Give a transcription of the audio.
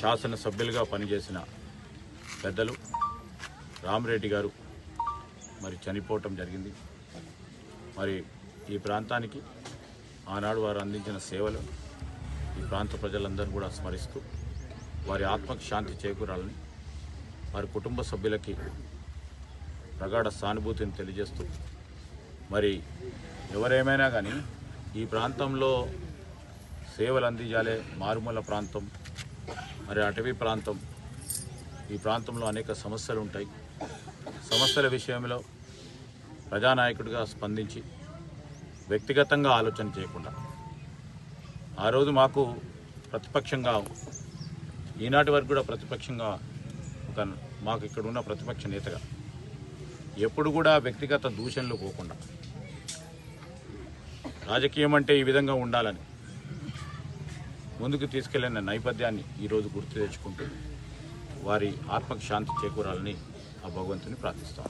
శాసనసభ్యులుగా పనిచేసిన పెద్దలు రామరెడ్డి గారు మరి చనిపోవటం జరిగింది. మరి ఈ ప్రాంతానికి ఆనాడు వారు అందించిన సేవలు ఈ ప్రాంత ప్రజలందరూ కూడా స్మరిస్తూ వారి ఆత్మకు శాంతి చేకూరాలని వారి కుటుంబ సభ్యులకి ప్రగాఢ సానుభూతిని తెలియజేస్తూ మరి ఎవరేమైనా కానీ ఈ ప్రాంతంలో సేవలు అందించాలే మారుమూల ప్రాంతం మరి అటవీ ప్రాంతం. ఈ ప్రాంతంలో అనేక సమస్యలు ఉంటాయి. సమస్యల విషయంలో ప్రజానాయకుడిగా స్పందించి వ్యక్తిగతంగా ఆలోచన చేయకుండా ఆ రోజు మాకు ప్రతిపక్షంగా ఈనాటి వరకు కూడా ప్రతిపక్షంగా ఒక మాకు ఇక్కడ ఉన్న ప్రతిపక్ష నేతగా ఎప్పుడు కూడా వ్యక్తిగత దూషణలు పోకుండా రాజకీయం అంటే ఈ విధంగా ఉండాలని ముందుకు తీసుకెళ్ళిన నేపథ్యాన్ని ఈరోజు గుర్తు తెచ్చుకుంటూ వారి ఆత్మకు శాంతి చేకూరాలని ఆ భగవంతుని ప్రార్థిస్తాం.